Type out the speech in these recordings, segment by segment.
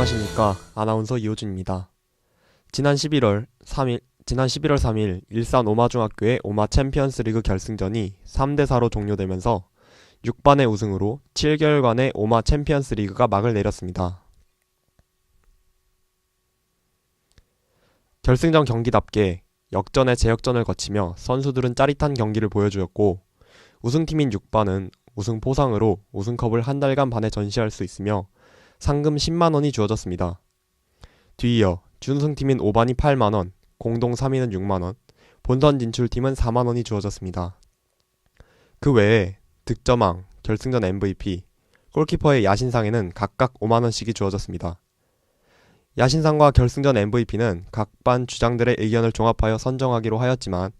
안녕하십니까 아나운서 이호준입니다. 지난 11월 3일 지난 11월 3일 일산 오마중학교의 오마 챔피언스리그 결승전이 3대 4로 종료되면서 6반의 우승으로 7개월간의 오마 챔피언스리그가 막을 내렸습니다. 결승전 경기답게 역전의 재역전을 거치며 선수들은 짜릿한 경기를 보여주었고 우승팀인 6반은 우승 포상으로 우승컵을 한 달간 반에 전시할 수 있으며 상금 10만 원이 주어졌습니다. 뒤이어 준우승팀인 5반이 8만 원, 공동 3위는 6만 원, 본선 진출팀은 4만 원이 주어졌습니다. 그 외에 득점왕, 결승전 MVP, 골키퍼의 야신상에는 각각 5만 원씩이 주어졌습니다. 야신상과 결승전 MVP는 각 반 주장들의 의견을 종합하여 선정하기로 하였지만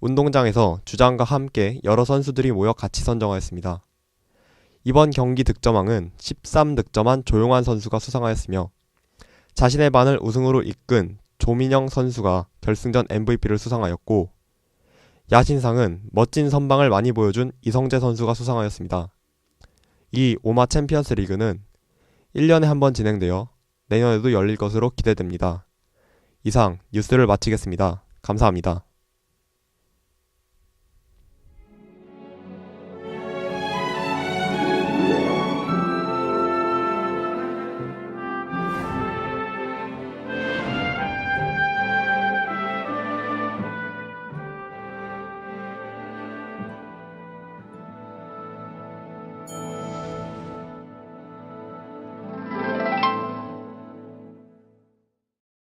운동장에서 주장과 함께 여러 선수들이 모여 같이 선정하였습니다. 이번 경기 득점왕은 13득점한 조용한 선수가 수상하였으며 자신의 반을 우승으로 이끈 조민영 선수가 결승전 MVP를 수상하였고 야신상은 멋진 선방을 많이 보여준 이성재 선수가 수상하였습니다. 이 오마 챔피언스 리그는 1년에 한 번 진행되어 내년에도 열릴 것으로 기대됩니다. 이상 뉴스를 마치겠습니다. 감사합니다.